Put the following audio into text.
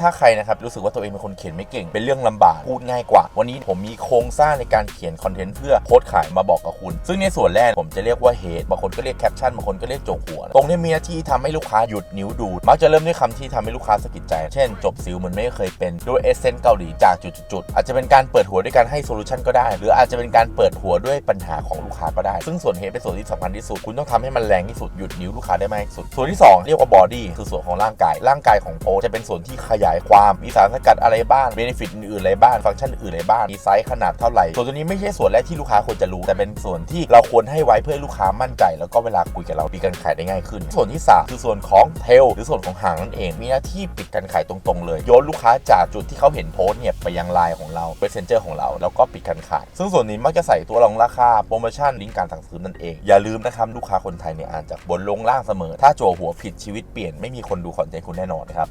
ถ้าใครนะครับรู้สึกว่าตัวเองเป็นคนเขียนไม่เก่งเป็นเรื่องลำบากพูดง่ายกว่า วันนี้ผมมีโครงสร้างในการเขียนคอนเทนต์เพื่อโพสต์ขายมาบอกกับคุณ ซึ่งในส่วนแรกผมจะเรียกว่าเฮดบางคนก็เรียกแคปชั่นบางคนก็เรียกโจกหัว ตรงนี้มีหน้าที่ทำให้ลูกค้าหยุดนิ้วดูดมักจะเริ่มด้วยคำที่ทำให้ลูกค้าสะกิดใจ เช่น จบสิวเหมือนไม่เคยเป็นด้วยเอเซนต์เกาหลีจากจุดๆอาจจะเป็นการเปิดหัวด้วยการให้โซลูชันก็ได้ หรืออาจจะเป็นการเปิดหัวด้วยปัญหาของลูกค้าก็ได้ ซึ่งส่วนเฮดเป็นส่วนที่สำคัญที่สุดคุณต้องทำให้มันแรงที่สุดหยุดนิ้วลูกค้าได้มากที่สุดส่วนที่สองเรียกว่าบอดี้คือส่วนของร่างกายร่างกายของโพจะเป็นส่วนที่ขยายความ มีสารสกัดอะไรบ้างเบนฟิตอื่นๆอะไรบ้างฟังก์ชันอื่นอะไรบ้างมีไซส์ขนาดเท่าไหร่ส่วนตัวนี้ไม่ใช่ส่วนแรกที่ลูกค้าควรจะรู้แต่เป็นส่วนที่เราควรให้ไว้เพื่อลูกค้ามั่นใจ แล้วก็เวลาคุยกับเราปีการขายได้ง่ายขึ้น ส่วนที่สามคือส่วนของเทลหรือส่วนของหางนั่นเองมีหน้าที่ปิดการขายตรงๆ เลยโยนลูกค้าจากจุดที่เขาเห็นโพสต์เนี่ยไปยังไลน์ของเราเ e สเซนเจอร์ของเราแล้วก็ปิดการขายซึ่งส่วนนี้มักจะใส่ตัวรองราคาโปรโมชั่นลิงก์การสั่งซื้อนั่นเองอย่าลืมนะครับลูกค้าคนไทยเนี่ยอ่านจากบนลงล่างเสมอ ถ้าจั่วหัวผิดชีวิตเปลี่ยนไม่มีคนดูคอนเทนต์คุณแน่นอนครับ